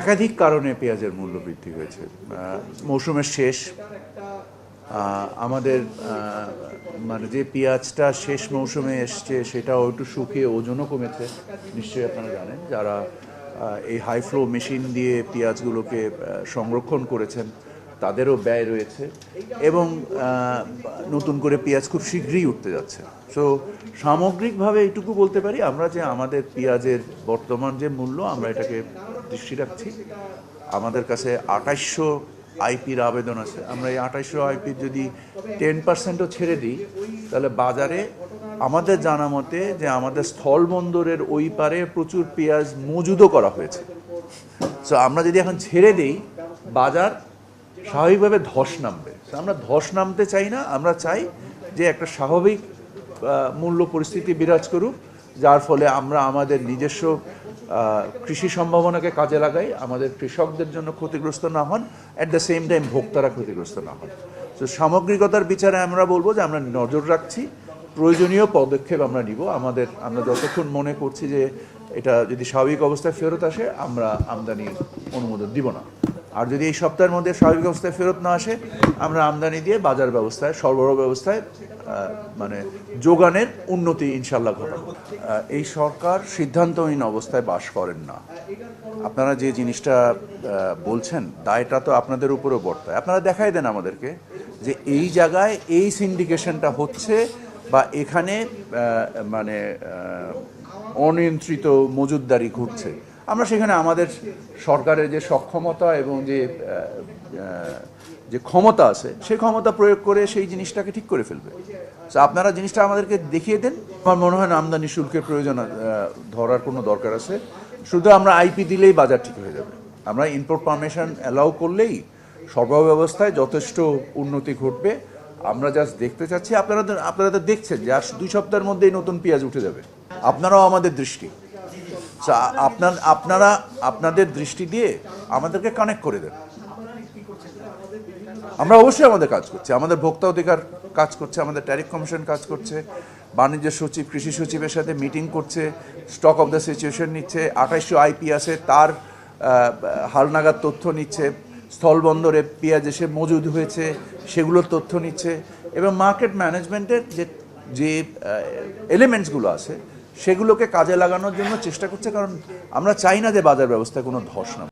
একাধিক কারণে পেঁয়াজের মূল্য বৃদ্ধি হয়েছে। মৌসুমের শেষ আমাদের মানে যে পেঁয়াজটা শেষ মৌসুমে এসছে, সেটাও একটু শুকিয়ে ওজনও কমেছে। নিশ্চয়ই আপনারা জানেন, যারা এই হাই ফ্লো মেশিন দিয়ে পেঁয়াজগুলোকে সংরক্ষণ করেছেন, তাদেরও ব্যয় রয়েছে এবং নতুন করে পেঁয়াজ খুব শীঘ্রই উঠতে যাচ্ছে। সো সামগ্রিকভাবে এইটুকু বলতে পারি, আমরা যে আমাদের পেঁয়াজের বর্তমান যে মূল্য, আমরা এটাকে দৃষ্টি রাখছি। আমাদের কাছে আঠাইশশো আইপির আবেদন আছে। আমরা এই আঠাইশশো আইপির যদি টেন পার্সেন্টও ছেড়ে দিই, তাহলে বাজারে আমাদের জানা মতে যে আমাদের স্থলবন্দরের ওই পারে প্রচুর পেঁয়াজ মজুদও করা হয়েছে। সো আমরা যদি এখন ছেড়ে দিই, বাজার স্বাভাবিকভাবে ধস নামবে। আমরা ধস নামতে চাই না, আমরা চাই যে একটা স্বাভাবিক মূল্য পরিস্থিতি বিরাজ করুক, যার ফলে আমরা আমাদের নিজস্ব কৃষি সম্ভাবনাকে কাজে লাগাই, আমাদের কৃষকদের জন্য ক্ষতিগ্রস্ত না হন অ্যাট দ্য সেম টাইম ভোক্তারা ক্ষতিগ্রস্ত না হন। তো সামগ্রিকতার বিচারে আমরা বলব যে আমরা নজর রাখছি, প্রয়োজনীয় পদক্ষেপ আমরা নিব। আমাদের, আমরা যতক্ষণ মনে করছি যে এটা যদি স্বাভাবিক অবস্থায় ফেরত আসে, আমরা আমদানির অনুমোদন দিব না। আর যদি এই সপ্তাহের মধ্যে স্বাভাবিক অবস্থায় ফেরত না আসে, আমরা আমদানি দিয়ে বাজার ব্যবস্থায়, সরবরাহ ব্যবস্থায় মানে যোগানের উন্নতি ইনশাল্লাহ ঘটাবো। এই সরকার সিদ্ধান্তহীন অবস্থায় বাস করেন না। আপনারা যে জিনিসটা বলছেন, দায়টা তো আপনাদের উপরেও বর্তায়। আপনারা দেখাই দেন আমাদেরকে যে এই জায়গায় এই সিন্ডিকেশনটা হচ্ছে বা এখানে মানে অনিয়ন্ত্রিত মজুদদারি ঘটছে। আমরা সেখানে আমাদের সরকারের যে সক্ষমতা এবং যে যে ক্ষমতা আছে, সেই ক্ষমতা প্রয়োগ করে সেই জিনিসটাকে ঠিক করে ফেলবে। তো আপনারা জিনিসটা আমাদেরকে দেখিয়ে দেন। আমার মনে হয় না আমদানি শুল্কের প্রয়োজন ধরার কোনো দরকার আছে। শুধু আমরা আইপি দিলেই বাজার ঠিক হয়ে যাবে। আমরা ইম্পোর্ট পারমিশন অ্যালাউ করলেই সরবরাহ ব্যবস্থায় যথেষ্ট উন্নতি ঘটবে। আমরা জাস্ট দেখতে চাচ্ছি। আপনারা আপনারা তো দেখছেন যে আর দুই সপ্তাহের মধ্যেই নতুন পেঁয়াজ উঠে যাবে। আপনারাও আমাদের দৃষ্টি। আপনার আপনারা আপনাদের দৃষ্টি দিয়ে আমাদেরকে কানেক্ট করে দেন। আমরা অবশ্যই আমাদের কাজ করছি। আমাদের ভোক্তা অধিকার কাজ করছে আমাদের ট্যারিফ কমিশন কাজ করছে বাণিজ্য সচিব কৃষি সচিবের সাথে মিটিং করছে স্টক অফ দ্য সিচুয়েশন নিচ্ছে আঠাইশশো আইপি আছে তার আহ, হালনাগাদ তথ্য নিচ্ছে স্থলবন্দরে পেঁয়াজ এসে মজুদ হয়েছে সেগুলোর তথ্য নিচ্ছে এবং মার্কেট ম্যানেজমেন্টের যে যে এলিমেন্টসগুলো আছে সেগুলোকে কাজে লাগানোর জন্য চেষ্টা করছে, কারণ আমরা চাই না যে বাজার ব্যবস্থায় কোনো ধস না